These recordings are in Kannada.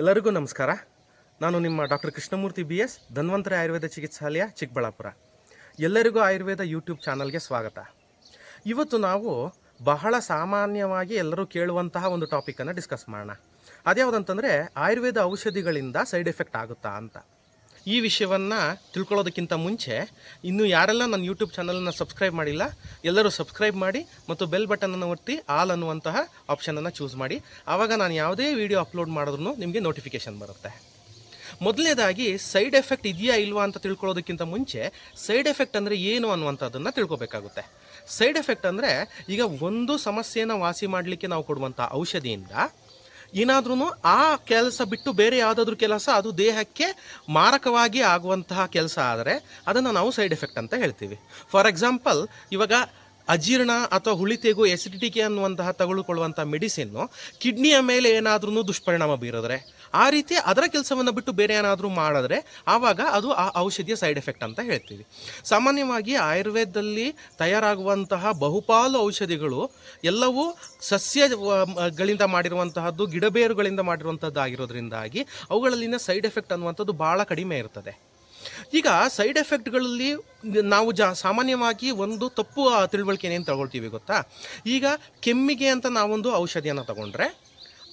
ಎಲ್ಲರಿಗೂ ನಮಸ್ಕಾರ. ನಾನು ನಿಮ್ಮ doctor Krishnamurthy B S Dhanvantari Ayurveda ಚಿಕಿತ್ಸಾಲಯ, Chikkaballapur. ಎಲ್ಲರಿಗೂ ಆಯುರ್ವೇದ ಯೂಟ್ಯೂಬ್ ಚಾನಲ್ಗೆ ಸ್ವಾಗತ. ಇವತ್ತು ನಾವು ಬಹಳ ಸಾಮಾನ್ಯವಾಗಿ ಎಲ್ಲರೂ ಕೇಳುವಂತಹ ಒಂದು ಟಾಪಿಕನ್ನು ಡಿಸ್ಕಸ್ ಮಾಡೋಣ. ಅದ್ಯಾವುದಂತಂದರೆ ಆಯುರ್ವೇದ ಔಷಧಿಗಳಿಂದ ಸೈಡ್ ಎಫೆಕ್ಟ್ ಆಗುತ್ತಾ ಅಂತ. ಈ ವಿಷಯವನ್ನು ತಿಳ್ಕೊಳ್ಳೋದಕ್ಕಿಂತ ಮುಂಚೆ ಇನ್ನು ಯಾರೆಲ್ಲ ನನ್ನ ಯೂಟ್ಯೂಬ್ ಚಾನಲನ್ನು ಸಬ್ಸ್ಕ್ರೈಬ್ ಮಾಡಿಲ್ಲ, ಎಲ್ಲರೂ ಸಬ್ಸ್ಕ್ರೈಬ್ ಮಾಡಿ ಮತ್ತು ಬೆಲ್ ಬಟನನ್ನು ಒತ್ತಿ ಆಲ್ ಅನ್ನುವಂತಹ ಆಪ್ಷನನ್ನು ಚೂಸ್ ಮಾಡಿ. ಆವಾಗ ನಾನು ಯಾವುದೇ ವಿಡಿಯೋ ಅಪ್ಲೋಡ್ ಮಾಡಿದ್ರೂ ನಿಮಗೆ ನೋಟಿಫಿಕೇಷನ್ ಬರುತ್ತೆ. ಮೊದಲನೇದಾಗಿ ಸೈಡ್ ಎಫೆಕ್ಟ್ ಇದೆಯಾ ಇಲ್ವಾ ಅಂತ ತಿಳ್ಕೊಳ್ಳೋದಕ್ಕಿಂತ ಮುಂಚೆ ಸೈಡ್ ಎಫೆಕ್ಟ್ ಅಂದರೆ ಏನು ಅನ್ನುವಂಥದ್ದನ್ನು ತಿಳ್ಕೊಬೇಕಾಗುತ್ತೆ. ಸೈಡ್ ಎಫೆಕ್ಟ್ ಅಂದರೆ ಈಗ ಒಂದು ಸಮಸ್ಯೆಯನ್ನು ವಾಸಿ ಮಾಡಲಿಕ್ಕೆ ನಾವು ಕೊಡುವಂಥ ಔಷಧಿಯಿಂದ ಏನಾದ್ರೂ ಆ ಕೆಲಸ ಬಿಟ್ಟು ಬೇರೆ ಯಾವುದಾದ್ರೂ ಕೆಲಸ ಅದು ದೇಹಕ್ಕೆ ಮಾರಕವಾಗಿ ಆಗುವಂತಹ ಕೆಲಸ ಆದರೆ ಅದನ್ನು ನಾವು ಸೈಡ್ ಎಫೆಕ್ಟ್ ಅಂತ ಹೇಳ್ತೀವಿ. ಫಾರ್ ಎಕ್ಸಾಂಪಲ್ ಇವಾಗ ಅಜೀರ್ಣ ಅಥವಾ ಹುಳಿತೆಗೂ ಎಸಿಡಿಟಿಗೆ ಅನ್ನುವಂತಹ ತಗೊಳ್ಕೊಳ್ಳುವಂಥ ಮೆಡಿಸಿನ್ನು ಕಿಡ್ನಿಯ ಮೇಲೆ ಏನಾದ್ರೂ ದುಷ್ಪರಿಣಾಮ ಬೀರಿದ್ರೆ. ಆ ರೀತಿ ಅದರ ಕೆಲಸವನ್ನು ಬಿಟ್ಟು ಬೇರೆ ಏನಾದರೂ ಮಾಡಿದ್ರೆ ಆವಾಗ ಅದು ಆ ಔಷಧಿಯ ಸೈಡ್ ಎಫೆಕ್ಟ್ ಅಂತ ಹೇಳ್ತೀವಿ. ಸಾಮಾನ್ಯವಾಗಿ ಆಯುರ್ವೇದದಲ್ಲಿ ತಯಾರಾಗುವಂತಹ ಬಹುಪಾಲು ಔಷಧಿಗಳು ಎಲ್ಲವೂ ಸಸ್ಯಗಳಿಂದ ಮಾಡಿರುವಂತಹದ್ದು, ಗಿಡಬೇರುಗಳಿಂದ ಮಾಡಿರುವಂಥದ್ದು ಆಗಿರೋದ್ರಿಂದಾಗಿ ಅವುಗಳಲ್ಲಿನ ಸೈಡ್ ಎಫೆಕ್ಟ್ ಅನ್ನುವಂಥದ್ದು ಭಾಳ ಕಡಿಮೆ ಇರ್ತದೆ. ಈಗ ಸೈಡ್ ಎಫೆಕ್ಟ್ಗಳಲ್ಲಿ ನಾವು ಜಾ ಸಾಮಾನ್ಯವಾಗಿ ಒಂದು ತಪ್ಪು ತಿಳುವಳಿಕೆ ಏನು ತಗೊಳ್ತೀವಿ ಗೊತ್ತಾ? ಈಗ ಕೆಮ್ಮಿಗೆ ಅಂತ ನಾವೊಂದು ಔಷಧಿಯನ್ನು ತಗೊಂಡ್ರೆ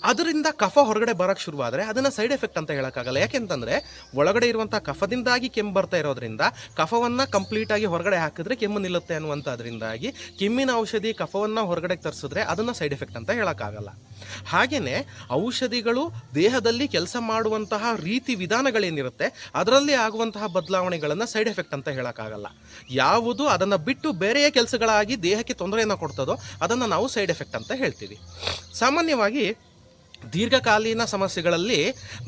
ಅದರಿಂದ ಕಫ ಹೊರಗಡೆ ಬರಕ್ಕೆ ಶುರುವಾದರೆ ಅದನ್ನು ಸೈಡ್ ಎಫೆಕ್ಟ್ ಅಂತ ಹೇಳೋಕ್ಕಾಗಲ್ಲ. ಯಾಕೆಂತಂದರೆ ಒಳಗಡೆ ಇರುವಂಥ ಕಫದಿಂದಾಗಿ ಕೆಮ್ಮು ಬರ್ತಾ ಇರೋದ್ರಿಂದ ಕಫವನ್ನು ಕಂಪ್ಲೀಟಾಗಿ ಹೊರಗಡೆ ಹಾಕಿದ್ರೆ ಕೆಮ್ಮು ನಿಲ್ಲುತ್ತೆ ಅನ್ನುವಂಥದ್ರಿಂದಾಗಿ ಕೆಮ್ಮಿನ ಔಷಧಿ ಕಫವನ್ನು ಹೊರಗಡೆ ತರಿಸಿದ್ರೆ ಅದನ್ನು ಸೈಡ್ ಎಫೆಕ್ಟ್ ಅಂತ ಹೇಳೋಕ್ಕಾಗಲ್ಲ. ಹಾಗೆಯೇ ಔಷಧಿಗಳು ದೇಹದಲ್ಲಿ ಕೆಲಸ ಮಾಡುವಂತಹ ರೀತಿ ವಿಧಾನಗಳೇನಿರುತ್ತೆ ಅದರಲ್ಲಿ ಆಗುವಂತಹ ಬದಲಾವಣೆಗಳನ್ನು ಸೈಡ್ ಎಫೆಕ್ಟ್ ಅಂತ ಹೇಳೋಕ್ಕಾಗಲ್ಲ. ಯಾವುದು ಅದನ್ನು ಬಿಟ್ಟು ಬೇರೆಯೇ ಕೆಲಸಗಳಾಗಿ ದೇಹಕ್ಕೆ ತೊಂದರೆಯನ್ನು ಕೊಡ್ತದೋ ಅದನ್ನು ನಾವು ಸೈಡ್ ಎಫೆಕ್ಟ್ ಅಂತ ಹೇಳ್ತೀವಿ. ಸಾಮಾನ್ಯವಾಗಿ ದೀರ್ಘಕಾಲೀನ ಸಮಸ್ಯೆಗಳಲ್ಲಿ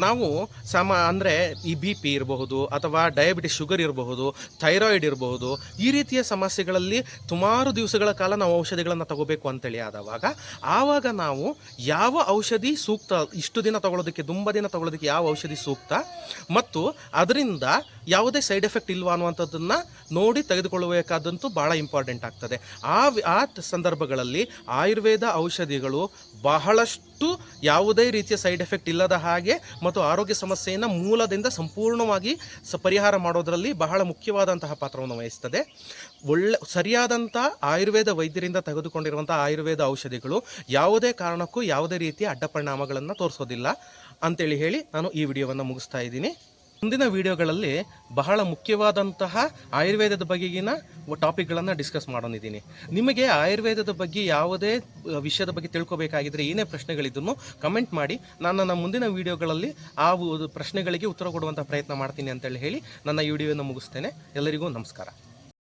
ನಾವು ಸಮ ಅಂದರೆ ಈ ಬಿ ಪಿ ಇರಬಹುದು ಅಥವಾ ಡಯಾಬಿಟಿಸ್ ಶುಗರ್ ಇರಬಹುದು ಥೈರಾಯ್ಡ್ ಇರಬಹುದು, ಈ ರೀತಿಯ ಸಮಸ್ಯೆಗಳಲ್ಲಿ ಸುಮಾರು ದಿವಸಗಳ ಕಾಲ ನಾವು ಔಷಧಿಗಳನ್ನು ತಗೋಬೇಕು ಅಂತೇಳಿ ಆದವಾಗ, ಆವಾಗ ನಾವು ಯಾವ ಔಷಧಿ ಸೂಕ್ತ, ಇಷ್ಟು ದಿನ ತಗೊಳ್ಳೋದಕ್ಕೆ ತುಂಬ ದಿನ ತಗೊಳ್ಳೋದಕ್ಕೆ ಯಾವ ಔಷಧಿ ಸೂಕ್ತ ಮತ್ತು ಅದರಿಂದ ಯಾವುದೇ ಸೈಡ್ ಎಫೆಕ್ಟ್ ಇಲ್ವಾ ಅನ್ನುವಂಥದ್ದನ್ನು ನೋಡಿ ತೆಗೆದುಕೊಳ್ಳಬೇಕಾದಂತೂ ಭಾಳ ಇಂಪಾರ್ಟೆಂಟ್ ಆಗ್ತದೆ. ಆ ಆ ಸಂದರ್ಭಗಳಲ್ಲಿ ಆಯುರ್ವೇದ ಔಷಧಿಗಳು ಬಹಳಷ್ಟು ಯಾವುದೇ ರೀತಿಯ ಸೈಡ್ ಎಫೆಕ್ಟ್ ಇಲ್ಲದ ಹಾಗೆ ಮತ್ತು ಆರೋಗ್ಯ ಸಮಸ್ಯೆಯನ್ನು ಮೂಲದಿಂದ ಸಂಪೂರ್ಣವಾಗಿ ಸ ಪರಿಹಾರ ಮಾಡೋದರಲ್ಲಿ ಬಹಳ ಮುಖ್ಯವಾದಂತಹ ಪಾತ್ರವನ್ನು ವಹಿಸ್ತದೆ. ಒಳ್ಳೆ ಸರಿಯಾದಂಥ ಆಯುರ್ವೇದ ವೈದ್ಯರಿಂದ ತೆಗೆದುಕೊಂಡಿರುವಂಥ ಆಯುರ್ವೇದ ಔಷಧಿಗಳು ಯಾವುದೇ ಕಾರಣಕ್ಕೂ ಯಾವುದೇ ರೀತಿಯ ಅಡ್ಡಪರಿಣಾಮಗಳನ್ನು ತೋರಿಸೋದಿಲ್ಲ. ಅಂತೇಳಿ ಹೇಳಿ ನಾನು ಈ ವಿಡಿಯೋವನ್ನು ಮುಗಿಸ್ತಾ ಇದ್ದೀನಿ. ಮುಂದಿನ ವಿಡಿಯೋಗಳಲ್ಲಿ ಬಹಳ ಮುಖ್ಯವಾದಂತಹ ಆಯುರ್ವೇದದ ಬಗೆಗಿನ ಟಾಪಿಕ್ಗಳನ್ನು ಡಿಸ್ಕಸ್ ಮಾಡೋನಿದ್ದೀನಿ. ನಿಮಗೆ ಆಯುರ್ವೇದದ ಬಗ್ಗೆ ಯಾವುದೇ ವಿಷಯದ ಬಗ್ಗೆ ತಿಳ್ಕೊಬೇಕಾಗಿದ್ರೆ ಏನೇ ಪ್ರಶ್ನೆಗಳಿದ್ದನ್ನು ಕಮೆಂಟ್ ಮಾಡಿ, ನಾನು ನನ್ನ ಮುಂದಿನ ವಿಡಿಯೋಗಳಲ್ಲಿ ಆ ಪ್ರಶ್ನೆಗಳಿಗೆ ಉತ್ತರ ಕೊಡುವಂಥ ಪ್ರಯತ್ನ ಮಾಡ್ತೀನಿ ಅಂತೇಳಿ ಹೇಳಿ ನನ್ನ ವಿಡಿಯೋನ ಮುಗಿಸ್ತೇನೆ. ಎಲ್ಲರಿಗೂ ನಮಸ್ಕಾರ.